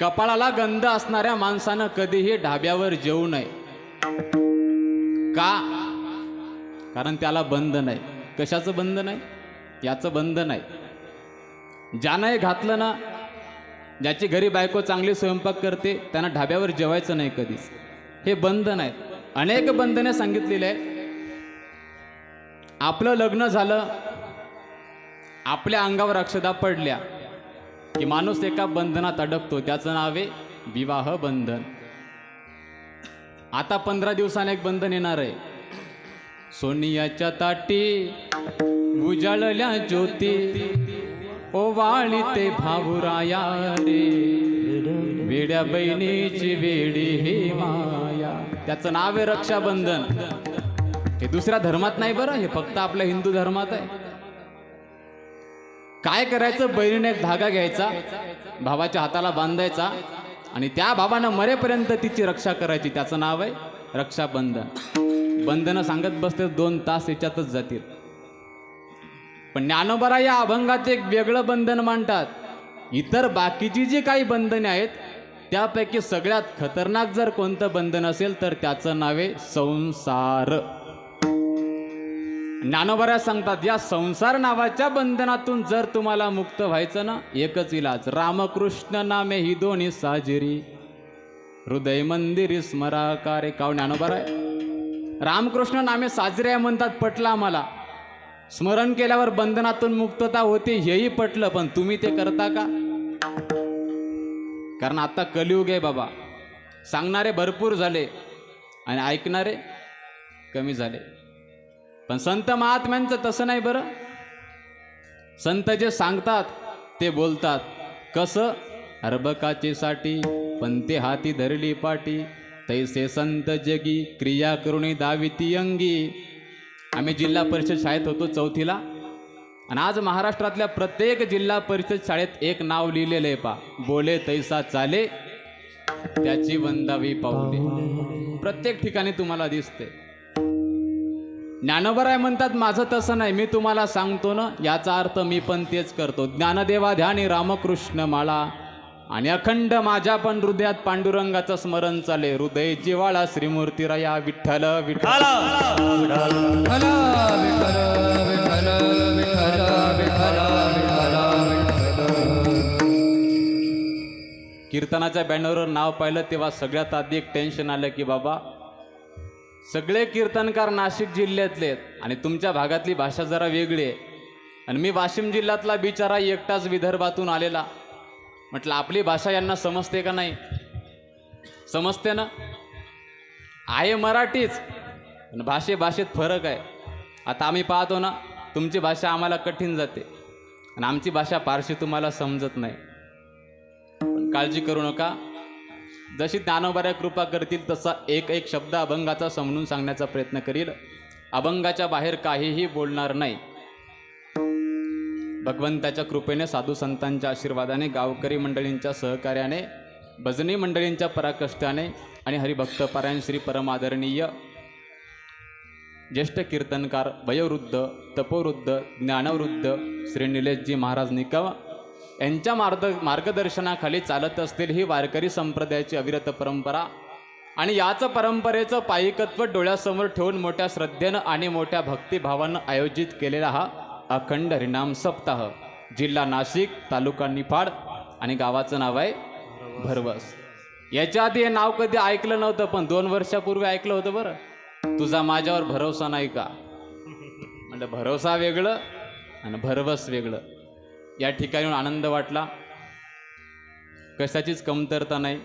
कपाळाला गंध असणाऱ्या माणसानं कधीही ढाब्यावर जेवू नये. का? कारण त्याला बंध नाही. कशाचं बंध नाही? याचं बंध नाही. ज्यानं हे घातलं ना ज्याची घरी बायको चांगली स्वयंपाक करते त्यांना ढाब्यावर जेवायचं नाही कधीच. हे बंधन नाही. अनेक बंधने सांगितलेले आहे आपलं लग्न झालं आपल्या अंगावर अक्षदा पडल्या. की माणूस एका बंधनात अडकतो. त्याचं नाव आहे विवाह बंधन. आता पंधरा दिवसाने एक बंधन येणार आहे. सोनियाच्या ताटी उजाळल्या ज्योती. ओवाळी ते भाऊराया रे वेड्या बहिणीची वेडी हे माया. त्याचं नाव आहे रक्षाबंधन. हे दुसऱ्या धर्मात नाही बरं हे फक्त आपल्या हिंदू धर्मात आहे. काय करायचं? बहिणीने एक धागा घ्यायचा भावाच्या हाताला बांधायचा आणि त्या भावानं मरेपर्यंत तिची रक्षा करायची. त्याचं नाव आहे रक्षाबंधन. बंधनं सांगत बसते दोन तास याच्यातच जातील. पण ज्ञानोबरा या अभंगात एक वेगळं बंधन मांडतात. इतर बाकीची जी काही बंधने आहेत त्यापैकी सगळ्यात खतरनाक जर कोणतं बंधन असेल तर त्याचं नाव आहे संसार. ज्ञानोबऱ्या सांगतात या संसार नावाच्या बंधनातून जर तुम्हाला मुक्त व्हायचं ना एकच इलाज रामकृष्ण नामे ही दोन्ही साजिरी. हृदय मंदिर स्मराकारे. काव ज्ञानोबरा आहे. रामकृष्ण नामे साजरे आहे म्हणतात पटलं आम्हाला. स्मरण केल्यावर बंधनातून मुक्तता होते हेही पटलं पण तुम्ही ते करता का? कारण आता कलियुग आहे बाबा. सांगणारे भरपूर झाले आणि ऐकणारे कमी झाले. पण संत महात्म्यांचं तसं नाही बरं. संत जे सांगतात ते बोलतात. कसं? अर्भकाचे साठी पण ते हाती धरली पाटी. तैसे संत जगी क्रिया करुणी दाविती अंगी. आम्ही जिल्हा परिषद शाळेत होतो चौथीला. आणि आज महाराष्ट्रातल्या प्रत्येक जिल्हा परिषद शाळेत एक नाव लिहिलेलं आहे पा बोले तैसा चाले त्याची वंदावी पाऊले. प्रत्येक ठिकाणी तुम्हाला दिसते ज्ञानोबराय म्हणतात माझं तसं नाही. मी तुम्हाला सांगतो ना याचा अर्थ मी पण तेच करतो. ज्ञानदेवा ध्यानी रामकृष्ण माळा. आणि अखंड माझ्या पण हृदयात पांडुरंगाचं स्मरण चाले. हृदय जिवाळा श्रीमूर्तीराया विठ्ठल विठ्ठल. कीर्तनाच्या बॅनरवर नाव पाहिलं तेव्हा सगळ्यात आधी एक टेन्शन आलं की बाबा सगळे कीर्तनकार नाशिक जिल्ह्यातले आहेत आणि तुमच्या भागातली भाषा जरा वेगळी आहे. आणि मी वाशिम जिल्ह्यातला बिचारा एकटाच विदर्भातून आलेला. म्हटलं आपली भाषा यांना समजते का नाही? समजते ना? आहे मराठीच पण भाषे भाषेत फरक आहे. आता आम्ही पाहतो ना तुमची भाषा आम्हाला कठीण जाते. आणि आमची भाषा फारशी तुम्हाला समजत नाही. पण काळजी करू नका. जशी दानोबऱ्या कृपा करतील तसा एक एक शब्द अभंगाचा समजून सांगण्याचा प्रयत्न करील. अभंगाच्या बाहेर काहीही बोलणार नाही. भगवंताच्या कृपेने साधू संतांच्या आशीर्वादाने गावकरी मंडळींच्या सहकार्याने भजनी मंडळींच्या पराकष्टाने आणि हरिभक्त पारायण श्री परमादरणीय ज्येष्ठ कीर्तनकार वयोवृद्ध तपोवृद्ध ज्ञानवृद्ध श्री निलेशजी महाराज निकम यांच्या मार्ग मार्गदर्शनाखाली चालत असतील ही वारकरी संप्रदायाची अविरत परंपरा. आणि याच परंपरेचं पायिकत्व डोळ्यासमोर ठेवून मोठ्या श्रद्धेनं आणि मोठ्या भक्तिभावानं आयोजित केलेला हा अखंड हरिनाम सप्ताह. जिल्हा नाशिक तालुका निफाड आणि गावाचं नाव आहे भरवस. याच्या आधी हे नाव कधी ऐकलं नव्हतं पण दोन वर्षापूर्वी ऐकलं होतं बरं. तुझा माझ्यावर भरोसा नाही का? म्हणजे भरोसा वेगळं आणि भरवस वेगळं. या ठिकाणी आनंद वाटला. कशाचीच कमतरता नाही.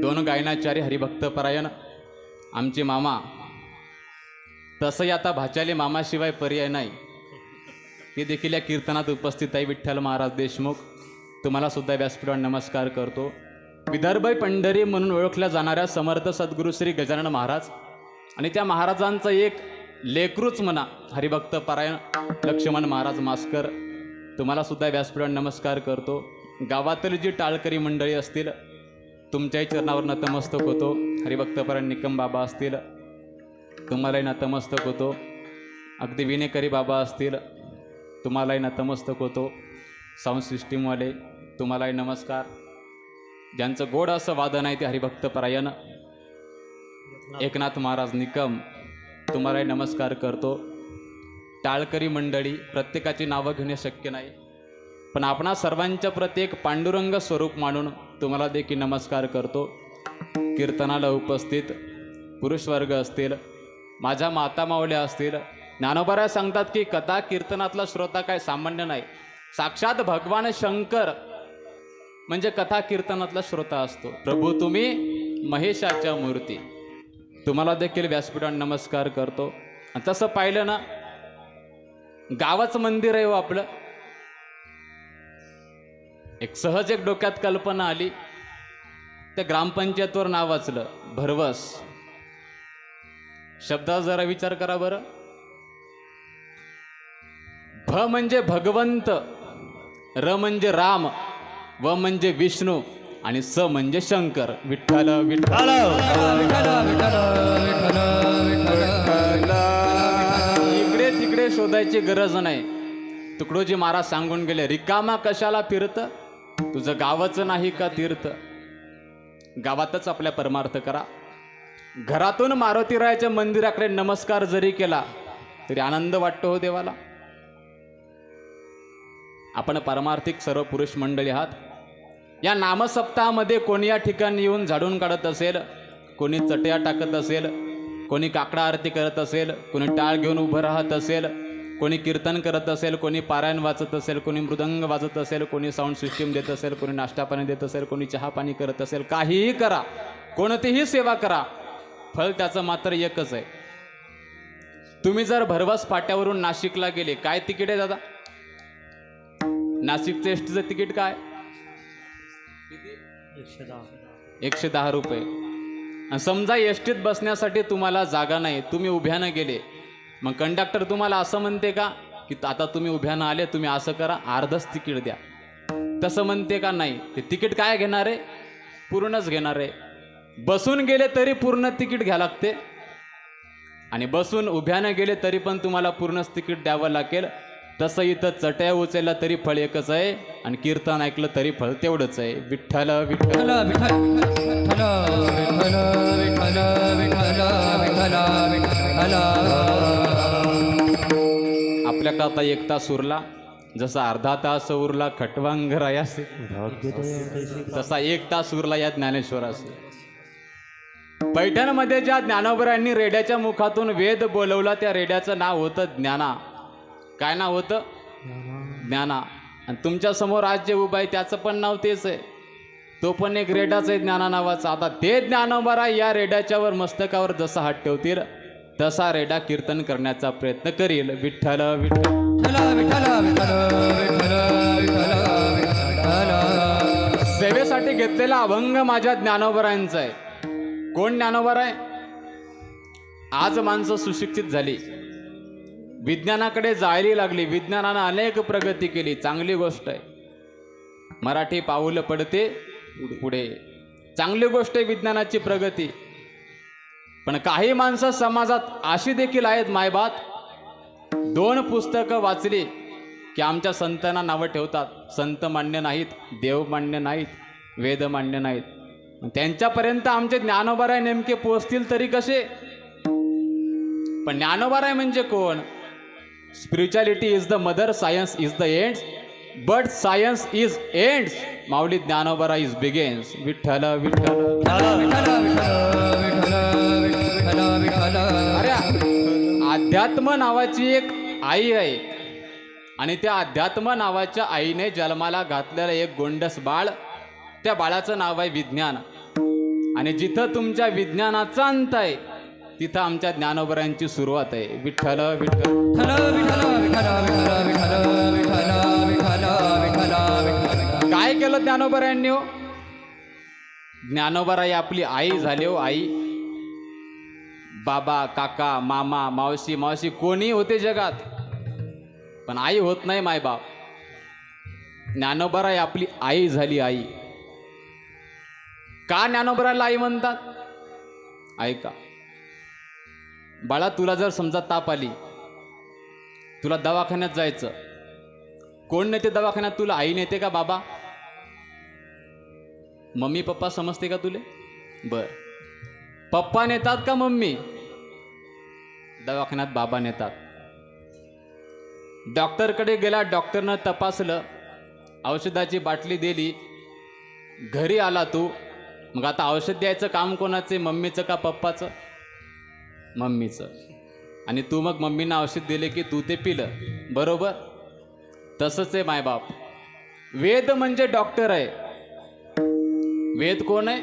दोन गायनाचारी हरिभक्तपरायण आमचे मामा. तसंही आता भाच्याले मामाशिवाय पर्याय नाही. ते देखील या कीर्तनात उपस्थित आहे विठ्ठल महाराज देशमुख. तुम्हाला सुद्धा व्यासपीठावर नमस्कार करतो. विदर्भ पंढरी म्हणून ओळखल्या जाणाऱ्या समर्थ सद्गुरू श्री गजानन महाराज. आणि त्या महाराजांचं एक लेकरूच म्हणा. हरिभक्त परायण लक्ष्मण महाराज मास्कर. तुम्हाला सुद्धा व्यासपीठात नमस्कार करतो. गावातील जी टाळकरी मंडळी असतील तुमच्याही चरणावर नतमस्तक होतो. हरिभक्त परायण निकम बाबा असतील तुम्हालाही नतमस्तक होतो. अगदी विनेकरी बाबा असतील तुम्हालाही नतमस्तक होतो. साऊंड सिस्टीमवाले तुम्हालाही नमस्कार. ज्यांचं गोड असं वादन आहे ते हरिभक्त परायण. एकनाथ महाराज निकम. तुम्हालाही नमस्कार करतो. टाळकरी मंडळी प्रत्येकाची नावं घेणे शक्य नाही. पण आपणा सर्वांच्या प्रत्येक पांडुरंग स्वरूप मानून तुम्हाला देखील नमस्कार करतो. कीर्तनाला उपस्थित पुरुष वर्ग असतील माझ्या माता मावल्या असतील ज्ञानोबारा सांगतात की कथा कीर्तनातला श्रोता काय सामान्य नाही. साक्षात भगवान शंकर म्हणजे कथा कीर्तनातला श्रोता असतो. प्रभू तुम्ही महेशाच्या मूर्ती. तुम्हाला देखील व्यासपीठात नमस्कार करतो. आणि तसं पाहिलं ना गावाचं मंदिर आहे हो आपलं. एक सहज एक डोक्यात कल्पना आली. त्या ग्रामपंचायतवर नाव वाचलं भरवस. शब्दाचा जरा विचार करा बरं. भ म्हणजे भगवंत र म्हणजे राम व म्हणजे विष्णू. आणि स म्हणजे शंकर. विठ्ठल विठ्ठल इकडे तिकडे शोधायची गरज नाही. तुकडोजी महाराज सांगून गेले रिकामा कशाला फिरत? तुझं गावाचं नाही का तीर्थ? गावातच आपल्या परमार्थ करा. घरातून मारुतीरायाच्या मंदिराकडे नमस्कार जरी केला तरी आनंद वाटतो हो देवाला. आपण पारमार्थिक सर्व पुरुष मंडळी आहात. या नामसप्ताहामध्ये कोणी या ठिकाणी येऊन झाडून काढत असेल कोणी चटया टाकत असेल कोणी काकडा आरती करत असेल कोणी टाळ घेऊन उभं राहत असेल कोणी कीर्तन करत असेल कोणी पारायण वाचत असेल कोणी मृदंग वाजत असेल कोणी साऊंड सिस्टीम देत असेल कोणी नाश्ता पाणी देत असेल कोणी चहा पाणी करत असेल काहीही करा कोणतीही सेवा करा फळ त्याचं मात्र एकच आहे. तुम्ही जर भरवस फाट्यावरून नाशिकला गेले काय तिकीट आहे दादा? नाशिकचं एस तिकीट काय? एकशे दहा. रुपये. समजा एसटीत बसण्यासाठी तुम्हाला जागा नाही तुम्ही उभ्यानं गेले. मग कंडक्टर तुम्हाला असं म्हणते का की आता तुम्ही उभ्यानं आले तुम्ही असं करा अर्धच तिकीट द्या. तसं म्हणते का नाही ते तिकीट काय घेणार आहे? पूर्णच घेणार आहे. बसून गेले तरी पूर्ण तिकीट घ्या लागते. आणि बसून उभ्यानं गेले तरी पण तुम्हाला पूर्णच तिकीट द्यावं लागेल. तसं इथं चटया उचलला तरी फळ एकच आहे आणि कीर्तन ऐकलं तरी फळ तेवढंच आहे. विठ्ठल विठ्ठल विठ्ठल विठ्ठल विठ्ठल विठ्ठल आपल्या काता एक तास उरला. जसा अर्धा तास उरला खटवांगरायास तसा एक तास उरला या ज्ञानेश्वरास. पैठणमध्ये ज्या ज्ञानोबरांनी रेड्याच्या मुखातून वेद बोलवला त्या रेड्याचं नाव होतं ज्ञाना. काय नाव होतं? ज्ञाना. आणि तुमच्यासमोर आज जे उभं आहे त्याचं पण नाव तेच आहे. तो पण एक रेडाच आहे ज्ञाना नावाचा. आता ते ज्ञानोबरा या रेड्याच्यावर मस्तकावर जसा हात ठेवतील तसा रेडा कीर्तन करण्याचा प्रयत्न करील. विठ्ठल विठ्ठल. विठ्ठल विठ्ठल विठ्ठल विठ्ठल विठ्ठल सेवेसाठी घेतलेला अभंग माझ्या ज्ञानोबरांचा आहे. कोण ज्ञानोबर आहे आज माणसं सुशिक्षित झाली. विज्ञानाकडे जायला लागली. विज्ञानानं अनेक प्रगती केली. चांगली गोष्ट आहे. मराठी पाऊल पडते पुढे चांगली गोष्ट आहे विज्ञानाची प्रगती. पण काही माणसं समाजात अशी देखील आहेत मायबात दोन पुस्तकं वाचली की आमच्या संतांना नावं ठेवतात. संत मान्य नाहीत देव मान्य नाहीत वेद मान्य नाहीत. त्यांच्यापर्यंत आमचे ज्ञानोबाराय नेमके पोचतील तरी कसे? पण ज्ञानोबाराय म्हणजे कोण? Spirituality is the mother science is the ends but science is ends Mauli Dnyanobara is begins Vitthal Vitthal अरे अध्यात्म नावाची एक आई आहे. आणि त्या अध्यात्म नावाच्या आईने जन्माला घातलेलं एक गोंडस बाळ त्या बाळाचं नाव आहे विज्ञान. आणि जिथं तुमच्या विज्ञानाचा अंत आहे तिथं आमच्या ज्ञानोबरांची सुरुवात आहे. विठ्ठल विठ्ठल. काय केलं ज्ञानोबरांनी हो? ज्ञानोबराई आपली आई झाली हो आई. बाबा काका मामा मावशी मावशी कोणी होते जगात. पण आई होत नाही मायबाप ज्ञानोबराई आपली आई झाली आई. का ज्ञानोबराला आई म्हणतात? ऐका. बाळा तुला जर समजा ताप आली तुला दवाखान्यात जायचं कोण नेते दवाखान्यात तुला? आई नेते का बाबा? मम्मी पप्पा समजते का तुले? बर. पप्पा नेतात का मम्मी? दवाखान्यात बाबा नेतात. डॉक्टरकडे गेला डॉक्टरनं तपासलं औषधाची बाटली दिली घरी आला तू. मग आता औषध द्यायचं काम कोणाचे मम्मीचं का पप्पाचं? मम्मीचं. आणि तू मग मम्मीनं औषध दिले की तू ते पिलं. बरोबर? तसंच आहे मायबाप. वेद म्हणजे डॉक्टर आहे. वेद कोण आहे?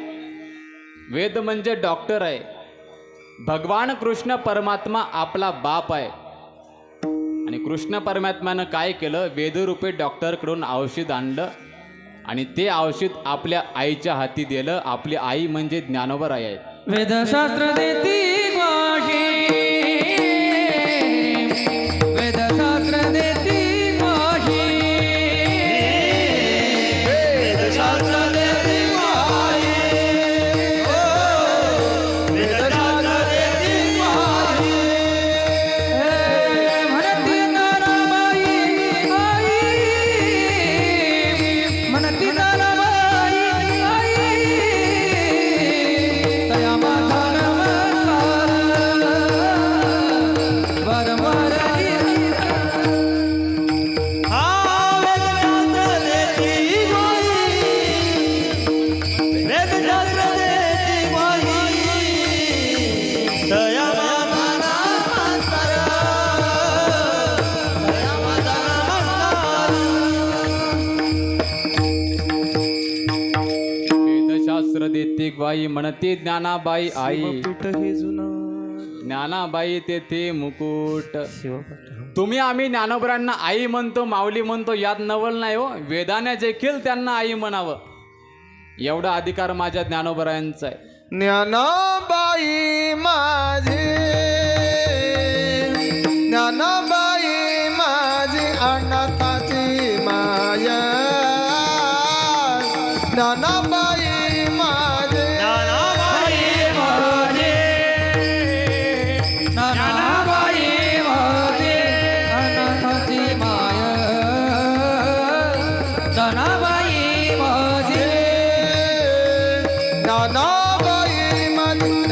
वेद म्हणजे डॉक्टर आहे. भगवान कृष्ण परमात्मा आपला बाप आहे. आणि कृष्ण परमात्म्यानं काय केलं? वेदरूपी डॉक्टरकडून औषध आणलं. आणि ते औषध आपल्या आईच्या हाती दिलं. आपली आई म्हणजे ज्ञानोबर आई आहेत. वेदशास्त्र देती म्हणते ज्ञानाबाई आई. ज्ञानाबाई तेथे मुकुट. तुम्ही आम्ही ज्ञानोबरांना आई म्हणतो माऊली म्हणतो यात नवल नाही हो. वेदाने देखील त्यांना आई म्हणावं. एवढा अधिकार माझ्या ज्ञानोबरायांचा आहे. ज्ञानाबाई माझी.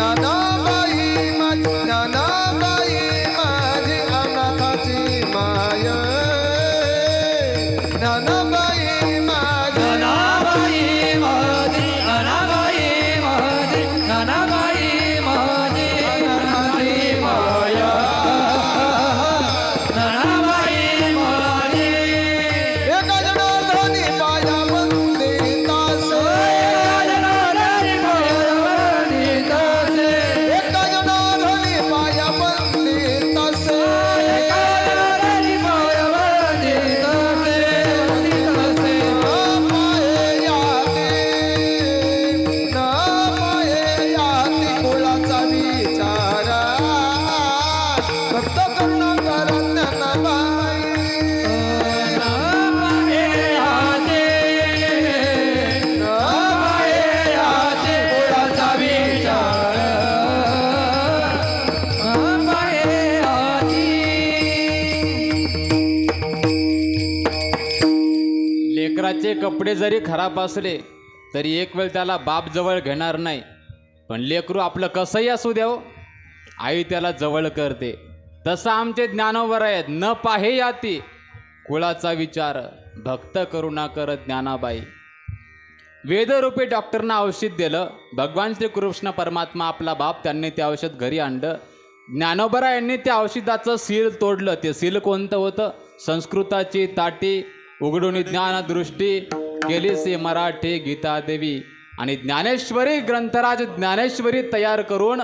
माझी कपडे जरी खराब असले तरी एक वेळ त्याला बाप जवळ घेणार नाही. पण लेकरू आपलं कसंही असू द्याव हो. आई त्याला जवळ करते. तसं आमचे ज्ञानोबर आहेत. न पाहे याती. कुळाचा विचार भक्त करुणा करत ज्ञानाबाई. वेदरूपी डॉक्टरना औषध दिलं. भगवान श्री कृष्ण परमात्मा आपला बाप त्यांनी ते औषध घरी आणलं. ज्ञानोबरा यांनी त्या औषधाचं सील तोडलं. ते सील कोणतं होतं? संस्कृताची ताटी उघडून ज्ञानदृष्टी केलीसे मराठी गीता देवी आणि ज्ञानेश्वरी ग्रंथराज ज्ञानेश्वरी तयार करून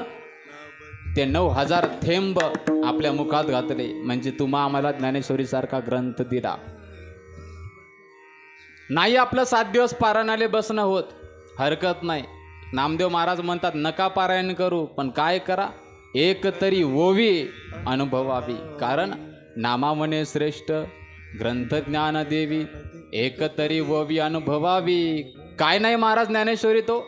ते नऊ हजार थेंब आपल्या मुखात घातले. म्हणजे तुम्हा आम्हाला ज्ञानेश्वरीसारखा ग्रंथ दिला. नाही आपलं सात दिवस पारायणाले बसणं होत. हरकत नाही. नामदेव महाराज म्हणतात नका पारायण करू पण काय करा? एक तरी ओवी अनुभवावी. कारण नामामने श्रेष्ठ ग्रंथ ज्ञान देवी एक तरी अनुभवावी. काय नाही महाराज ज्ञानेश्वरी तो?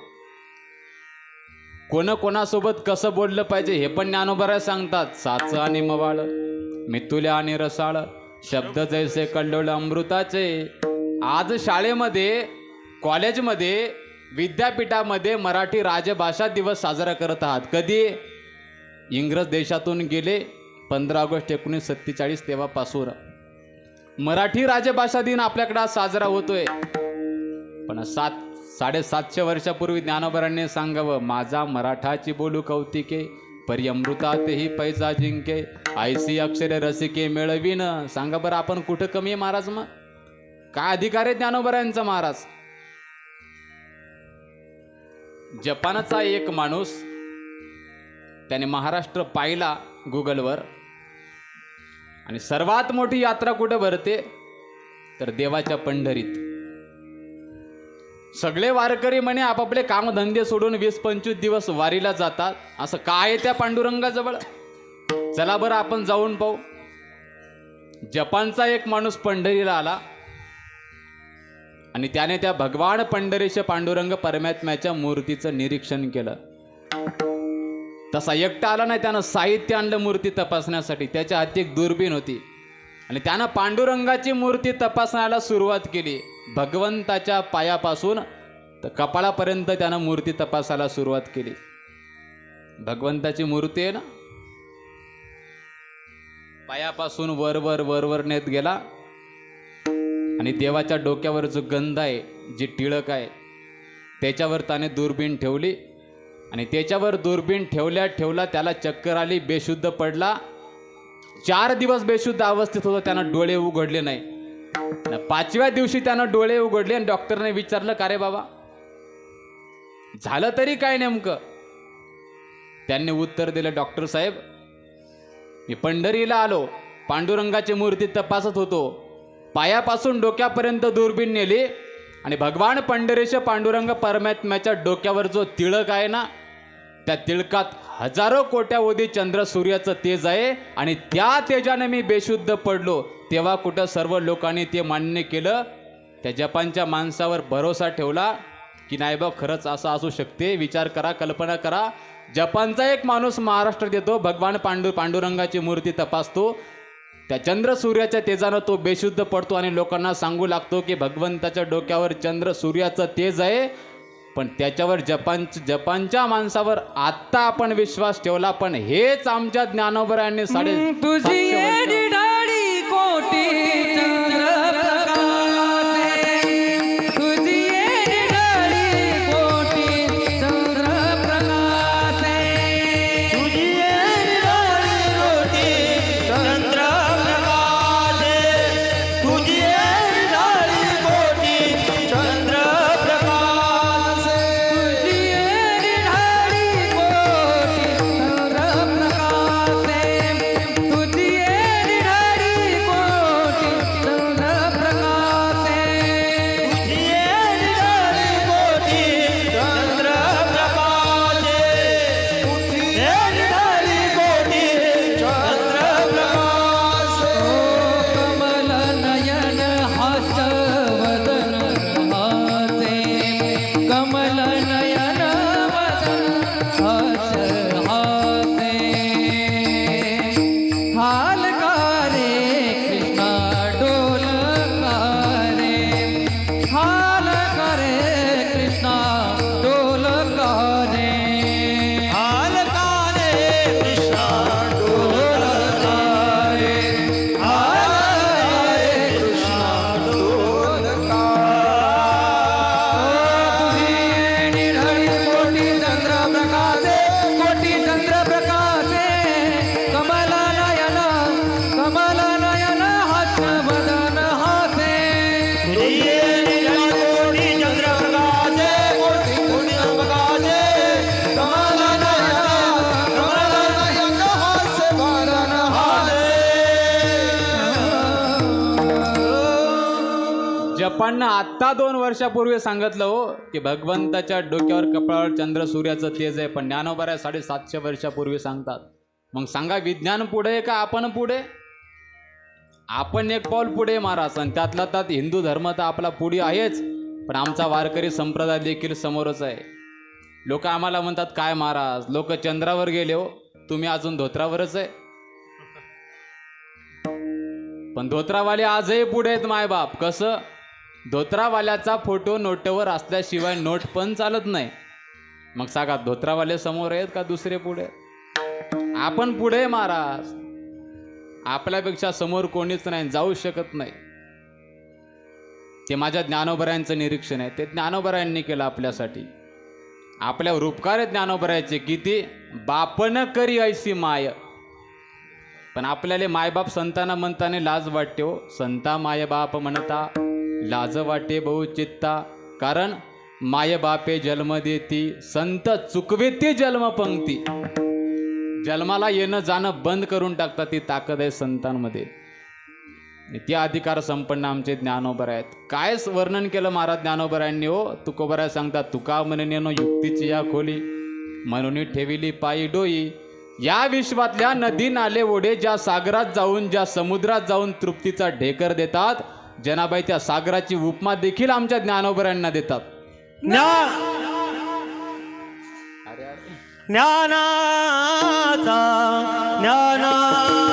कोण कोणासोबत कसं बोललं पाहिजे हे पण ज्ञानोबरा सांगतात. साच आणि मवाळ मितुल्या आणि रसाळ शब्द जैसे कल्लोळ अमृताचे. आज शाळेमध्ये कॉलेजमध्ये विद्यापीठामध्ये मराठी राजभाषा दिवस साजरा करत आहात. कधी? इंग्रज देशातून गेले पंधरा ऑगस्ट एकोणीस सत्तेचाळीस तेव्हापासून. मराठी राजभाषा दिन आपल्याकडे आज साजरा होतोय. पण सात साडेसातशे वर्षापूर्वी ज्ञानोबरांनी सांगावं माझा मराठाची बोलू कौतिके परी अमृतातेही पैजा जिंके आयसी अक्षरे रसिके मिळवीन. सांगा बरं आपण कुठं कमी आहे महाराज मग? काय अधिकार आहे ज्ञानोबरांचा महाराज? जपानचा एक माणूस त्याने महाराष्ट्र पाहिला गुगलवर आणि सर्वात मोठी यात्रा कुठं भरते? तर देवाच्या पंढरीत. सगळे वारकरी म्हणे आपापले कामधंदे सोडून वीस पंचवीस दिवस वारीला जातात. असं काय आहे त्या पांडुरंगाजवळ? चला बरं आपण जाऊन पाहू. जपानचा एक माणूस पंढरीला आला. आणि त्याने त्या भगवान पंढरीचे पांडुरंग परमात्म्याच्या मूर्तीचं निरीक्षण केलं. तसा एकटा आला नाही त्यानं साहित्य आणलं मूर्ती तपासण्यासाठी. त्याच्या हाती एक दुर्बीण होती. आणि त्यानं पांडुरंगाची मूर्ती तपासण्याला सुरुवात केली. भगवंताच्या पायापासून तर कपाळापर्यंत त्यानं मूर्ती तपासायला सुरुवात केली. भगवंताची मूर्ती आहे ना पायापासून वरवर वरवर नेत गेला. आणि देवाच्या डोक्यावर जो गंध आहे जी टिळक आहे त्याच्यावर त्याने दुर्बीण ठेवली. आणि त्याच्यावर दुर्बीण ठेवल्या ठेवला त्याला चक्कर आली बेशुद्ध पडला. चार दिवस बेशुद्ध अवस्थेत होता त्यानं डोळे उघडले नाही. पाचव्या दिवशी त्यानं डोळे उघडले आणि डॉक्टरने विचारलं का रे बाबा? झालं तरी काय नेमकं? त्यांनी उत्तर दिलं डॉक्टर साहेब मी पंढरीला आलो. पांडुरंगाची मूर्ती तपासत होतो. पायापासून डोक्यापर्यंत दुर्बीण नेली आणि भगवान पंढरीच्या पांडुरंग परमात्म्याच्या डोक्यावर जो तिळक आहे ना त्या तिळकात हजारो कोट्यावधी चंद्र सूर्याचं तेज आहे आणि त्या तेजाने मी बेशुद्ध पडलो. तेव्हा कुठं सर्व लोकांनी ते मान्य केलं? त्या जपानच्या माणसावर भरोसा ठेवला की नाही बा खरंच असं असू शकते. विचार करा कल्पना करा. जपानचा एक माणूस महाराष्ट्रात येतो भगवान पांडू पांडुरंगाची मूर्ती तपासतो. त्या चंद्र सूर्याच्या तेजानं तो बेशुद्ध पडतो आणि लोकांना सांगू लागतो की भगवंताच्या डोक्यावर चंद्र सूर्याचं तेज आहे. पण त्याच्यावर जपान जपानच्या माणसावर आत्ता आपण विश्वास ठेवला पण हेच आमच्या ज्ञानोबरायांनी साडे तुझी पण आत्ता दोन वर्षापूर्वी सांगितलं हो की भगवंताच्या डोक्यावर कपाळावर चंद्र सूर्याचं तेज आहे पण ज्ञानोबाऱ्या साडेसातशे वर्षापूर्वी सांगतात. मग सांगा विज्ञान पुढे आहे का आपण पुढे? आपण एक पाऊल पुढे महाराज आणि त्यातला त्यात हिंदू धर्म तर आपला पुढे आहेच पण आमचा वारकरी संप्रदाय देखील समोरच आहे. लोक आम्हाला म्हणतात काय महाराज लोक चंद्रावर गेले हो तुम्ही अजून धोत्रावरच आहे. पण धोत्रावाले आजही पुढे आहेत मायबाप. कसं? धोत्रावाल्याचा फोटो नोटवर असल्याशिवाय नोट पण चालत नाही. मग सांगा धोत्रावाले समोर आहेत का दुसरे पुढे? आपण पुढे महाराज. आपल्यापेक्षा समोर कोणीच नाही जाऊ शकत नाही. ते माझ्या ज्ञानोबरायांचं निरीक्षण आहे. ते ज्ञानोबरायांनी केलं आपल्यासाठी. आपल्या रूपकार आहे ज्ञानोबरायचे किती बापन करी ऐसी माय. पण आपल्याला मायबाप संतांना म्हणताना लाज वाटते हो. संता माय बाप म्हणता. लाज वाटे बहु चित्ता. कारण माय बापे जन्म देती संत चुकवेती जन्म पंक्ती. जन्माला येणं जाणं बंद करून टाकतात ती ताकद आहे संतांमध्ये. ते अधिकार संपन्न आमचे ज्ञानोबर आहेत. काय वर्णन केलं महाराज ज्ञानोबरायांनी हो? तुकोबराय सांगतात तुका म्हणून युक्तीची या खोली. म्हणून ठेविली पायी डोई. या विश्वातल्या नदी नाले ओढे ज्या सागरात जाऊन ज्या समुद्रात जाऊन तृप्तीचा ढेकर देतात जनाबाई त्या सागराची उपमा देखील आमच्या ज्ञानोबरायांना देतात. ज्ञान ज्ञानाचा ज्ञानाचा